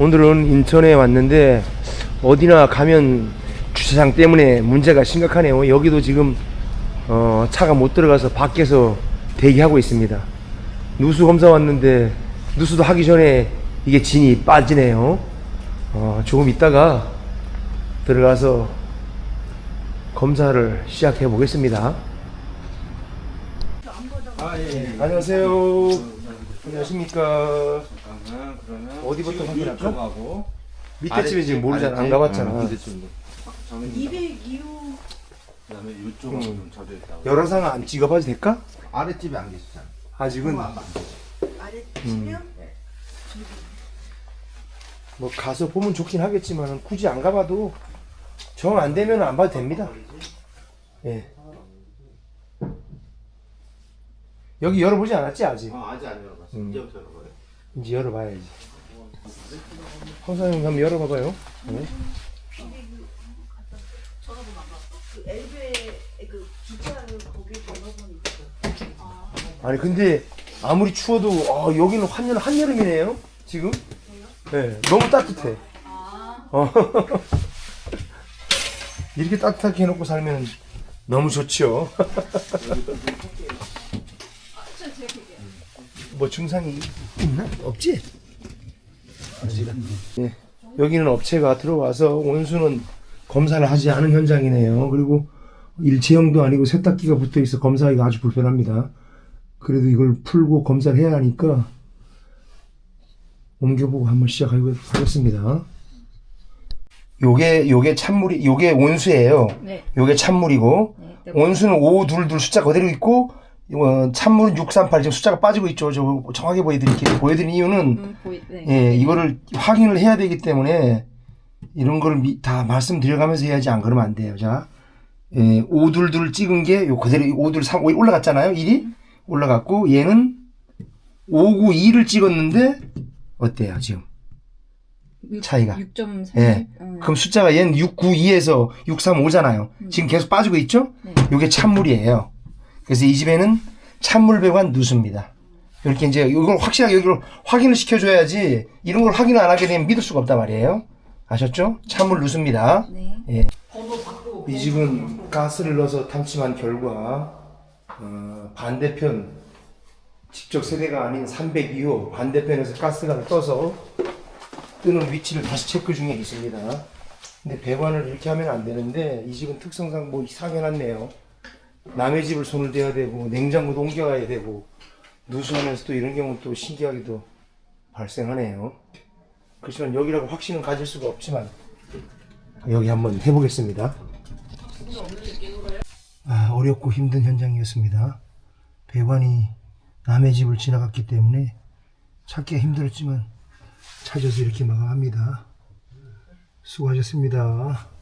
오늘은 인천에 왔는데 어디나 가면 주차장 때문에 문제가 심각하네요. 여기도 지금 어, 차가 못 들어가서 밖에서 대기하고 있습니다. 누수 검사 왔는데 누수도 하기 전에 이게 진이 빠지네요. 어, 조금 있다가 들어가서 검사를 시작해 보겠습니다. 아, 예, 예. 안녕하세요. 안녕하십니까. 잠깐만, 그러면. 어디부터 확인할까? 이쪽하고. 밑에 집에 지금 모르잖아. 안? 가봤잖아. 어, 밑에 집도. 저는 202호 그다음에 이쪽은 음. 좀 젖어 있다고. 여러 상안 찍어봐도 될까? 아랫집에 안 계시잖아. 아직은 아래 치면 뭐 가서 보면 좋긴 하겠지만 굳이 안 가봐도 정 안 되면 안 봐도 됩니다. 예. 여기 열어보지 않았지 아직? 어, 아직 안 열어봤어. 음. 이제부터 열어봐요. 이제 열어봐야지. 황사님 한번 열어봐봐요. 네. 아니 근데 아무리 추워도 아, 여기는 한여름 한여름이네요. 지금? 네, 너무 따뜻해. 어. 이렇게 따뜻하게 해놓고 살면 너무 좋죠. 뭐 증상이 있나? 없지? 예. 여기는 업체가 들어와서 온수는 검사를 하지 않은 현장이네요. 그리고 일체형도 아니고 세탁기가 붙어 있어 검사하기가 아주 불편합니다. 그래도 이걸 풀고 검사를 해야 하니까 옮겨보고 한번 시작하겠습니다. 요게 요게 찬물이 요게 온수예요. 네. 요게 찬물이고 네. 온수는 522 숫자 그대로 있고 어, 찬물은 638 지금 숫자가 빠지고 있죠. 저 정확하게 보여드릴게요. 보여드린 이유는 음, 보이, 네. 예, 이거를 확인을 해야 되기 때문에 이런 미- 다 말씀드려가면서 해야지 안 그러면 안 돼요. 자, 예, 522를 찍은 게 요 그대로 522 3 5 올라갔잖아요. 1이 올라갔고 얘는 592를 찍었는데 어때요 지금? 차이가. 6.3. 예. 음. 그럼 숫자가 얘는 692에서 635잖아요. 지금 계속 빠지고 있죠? 네. 요게 찬물이에요. 그래서 이 집에는 찬물 배관 누수입니다. 이렇게 이제 이걸 확실하게 여기를 확인을 시켜줘야지 이런 걸 확인을 안 하게 되면 믿을 수가 없단 말이에요. 아셨죠? 찬물 누수입니다. 네. 예. 이 집은 가스를 넣어서 탐침한 결과 어, 반대편 직접 세대가 아닌 302호 반대편에서 가스가 떠서 뜨는 위치를 다시 체크 중에 있습니다. 근데 배관을 이렇게 하면 안 되는데 이 집은 특성상 뭐 이상하게 놨네요. 남의 집을 손을 대야 되고 냉장고도 옮겨가야 되고 누수하면서 또 이런 경우는 또 신기하게도 발생하네요. 그렇지만 여기라고 확신은 가질 수가 없지만 여기 한번 해보겠습니다. 아, 어렵고 힘든 현장이었습니다. 배관이 남의 집을 지나갔기 때문에 찾기가 힘들었지만 찾아서 이렇게 마감합니다. 수고하셨습니다.